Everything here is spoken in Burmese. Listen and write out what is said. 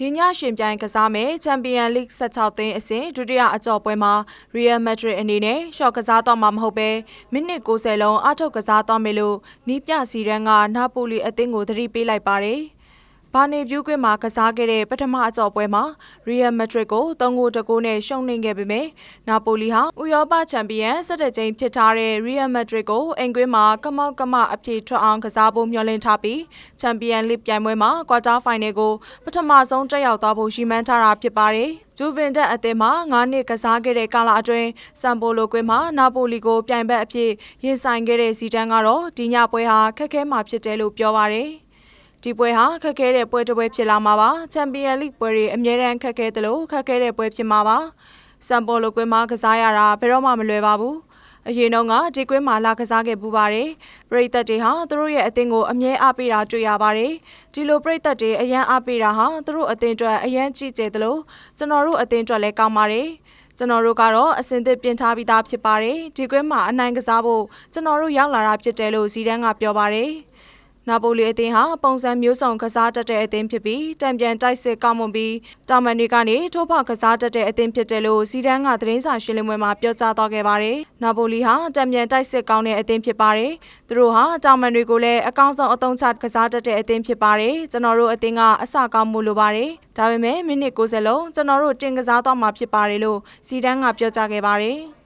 ဒီညရှင်ပြိုင်ကစားမယ်ချန်ပီယံလိဂ်16သင်းအဆင့်ဒုတိယအကြော့ပွဲမှာ Real Madrid အနေနဲ့ရှော့ကစားတော့မှာမဟုတ်ပဲမိနစ်60လုံးအထုတ်ကစားတော့မယ်လို့နီးပြစီရန်ကနာပိုလီအသင်းကိုသတိပေးလိုက်ပါတယ်။ ဘာနေပြူးကွင်းမှာကစားခဲ့တဲ့ပထမအကြော့ပွဲမှာ Real Madrid ကို3ဂိုးတကိုးနဲ့ရှုံးနိမ့်ခဲ့ပေမဲ့နာပိုလီဟာဥရောပချန်ပီယံ17ကြိမ်ဖြစ်ထားတဲ့ Real Madrid ကိုအင်ကွင်းမှာကမောက်ကမအပြည့်ထွက်အောင်ကစားဖို့မျှော်လင့်ထားပြီးချန်ပီယံလိပြိုင်ပွဲမှာကွာတာဖိုင်နယ်ကိုပထမဆုံးတက်ရောက်သွားဖို့ရှိမှန်းထားတာဖြစ်ပါတယ်။ဂျူဗင်တက်အသင်းမှာ9နှစ်ကစားခဲ့တဲ့ကာလအတွင်းဆမ်ပိုလိုကွင်းမှာနာပိုလီကိုပြိုင်ဘက်အဖြစ်ရင်ဆိုင်ခဲ့တဲ့စီတန်းကတော့ဒီညပွဲဟာခက်ခဲမှာဖြစ်တယ်လို့ပြောပါတယ်။ ဒီပွဲဟာခက်ခဲတဲ့ပွဲတစ်ပွဲဖြစ်လာမှာပါချန်ပီယံလိပွဲတွေအမြဲတမ်းခက်ခဲသလိုခက်ခဲတဲ့ပွဲဖြစ်မှာပါစံပေါ်လိုကွင်းမှာကစားရတာဘယ်တော့မှမလွယ်ပါဘူးအရင်တော့ကဒီကွင်းမှာလာကစားခဲ့ပူပါတယ်ပရိသတ်တွေဟာသူတို့ရဲ့အသင်းကိုအမြဲအားပေးတာတွေ့ရပါတယ်ဒီလိုပရိသတ်တွေအရန်အားပေးတာဟာသူတို့အသင်းအတွက်အရန်ကြည့်ကျဲသလိုကျွန်တော်တို့အသင်းအတွက်လည်းကောင်းပါတယ်ကျွန်တော်တို့ကတော့အစင်သစ်ပြင်ထားပြီးသားဖြစ်ပါတယ်ဒီကွင်းမှာအနိုင်ကစားဖို့ကျွန်တော်တို့ရောက်လာတာဖြစ်တယ်လို့ဇီဒန်ကပြောပါတယ် နာပိုလီအသင်းဟာပုံစံမျိုးစုံကစားတတ်တဲ့အသင်းဖြစ်ပြီးတံပြန်တိုက်စစ်ကောင်းမွန်ပြီးတာမန်တွေကနေထိုးဖောက်ကစားတတ်တဲ့အသင်းဖြစ်တယ်လို့စီဒန်ကသတင်းစာရှင်းလင်းပွဲမှာပြောကြားသွားခဲ့ပါတယ်။နာပိုလီဟာတံပြန်တိုက်စစ်ကောင်းတဲ့အသင်းဖြစ်ပါတယ်။သူတို့ဟာတာမန်တွေကိုလည်းအကောင်းဆုံးအသုံးချကစားတတ်တဲ့အသင်းဖြစ်ပါတယ်။ကျွန်တော်တို့အသင်းကအစကောင်းမှုလိုပါတယ်။ဒါပေမဲ့မိနစ်90လုံးကျွန်တော်တို့တင်ကစားသွားမှာဖြစ်ပါတယ်လို့စီဒန်ကပြောကြားခဲ့ပါတယ်။